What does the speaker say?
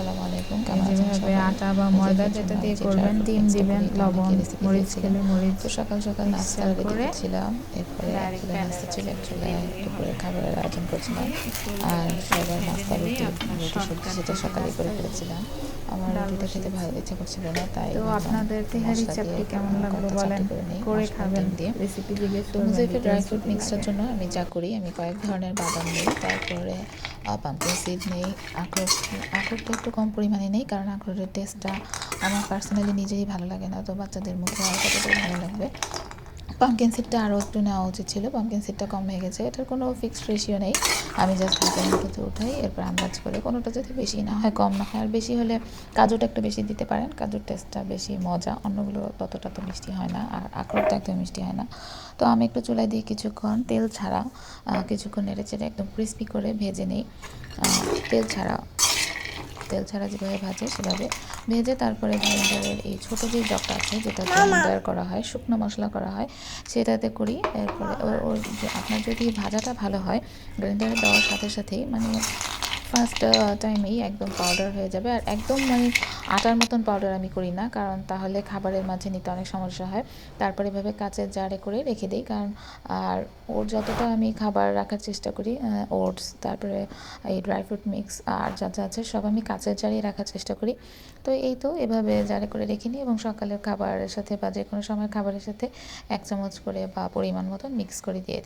আসসালামু আলাইকুম কেমন আছেন যেভাবে আটা বা ময়দা যেটা দিয়ে করবেন ডিম দিবেন লবণ মরিচ। খেলে মরিচ তো সকাল সকাল নাস্তা করে করছিলাম এরপরে চুলা নাস্তা ছিল। চুলায় দুপুরে খাবারের আয়োজন করছিলাম। আর সবার নাস্তা রুটি রুটি সবজি সেটা সকালে করে ফেলেছিলাম। আমার রুটিটা খেতে ভালো ইচ্ছে করছিল না তাই তো আপনাদের তেহারি চাপটি কেমন লাগল বলেন? করে খাবেন দিয়ে রেসিপি জিজ্ঞেস তো মুজাইফের ড্রাই ফ্রুট মিক্সটার জন্য আমি যা করি আমি কয়েক ধরনের বাদাম নিই তারপরে পাম্পকিন সিড নেই আখরোট আখরোটটা একটু কম পরিমাণে নেই, কারণ আখরোটের টেস্টটা আমার পার্সোনালি নিজেই ভালো লাগে না, তো বাচ্চাদের মুখে আর কতটা ভালো লাগবে। পাম্পকিন সিডটা আরও একটু নেওয়া উচিত ছিল পাম্পকিন সিডটা কম হয়ে গেছে, এটার কোনো ফিক্সড রেশিও নেই। আমি জাস্ট মধ্যে উঠাই, এরপর আন্দাজ করে কোনোটা যদি বেশি না হয়, কম না হয়। আর বেশি হলে কাজুটা একটু বেশি দিতে পারেন, কাজুর টেস্টটা বেশি মজা, অন্যগুলো ততটা তো মিষ্টি হয় না, আর আখরোটটা একদম মিষ্টি হয় না। তো আমি একটু চুলায় দিয়ে কিছুক্ষণ তেল ছাড়া কিছুক্ষণ নেড়ে চেড়ে একদম ক্রিস্পি করে ভেজে নিই। তেল ছাড়া তেল ছাড়া যেভাবে ভাজে সেভাবে ভেজে তারপরে গ্রাইন্ডারের এই ছোটো যে জগটা আছে যেটা গ্রাইন্ডার করা হয় শুকনো মশলা করা হয় সেটাতে করি এরপরে ওর ওর যে আপনার যদি ভাজাটা ভালো হয় গ্রাইন্ডারে দেওয়ার সাথে সাথেই মানে ফার্স্ট টাইমেই একদম পাউডার হয়ে যাবে। আর একদম মানে আটার মতন পাউডার আমি করি না, কারণ তাহলে খাবারের মাঝে নিতে অনেক সমস্যা হয়। তারপরে এভাবে কাঁচের জারে করে রেখে দিই, কারণ, আর ওর যতটা আমি খাবার রাখার চেষ্টা করি ওটস তারপরে এই ড্রাই ফ্রুট মিক্স আর যা যা আছে সব আমি কাঁচের জারেই রাখার চেষ্টা করি। তো এই তো এভাবে জারে করে রেখে নিই এবং সকালের খাবারের সাথে বা যে কোনো সময় খাবারের সাথে এক চামচ করে বা পরিমাণ মতন মিক্স করে দিয়ে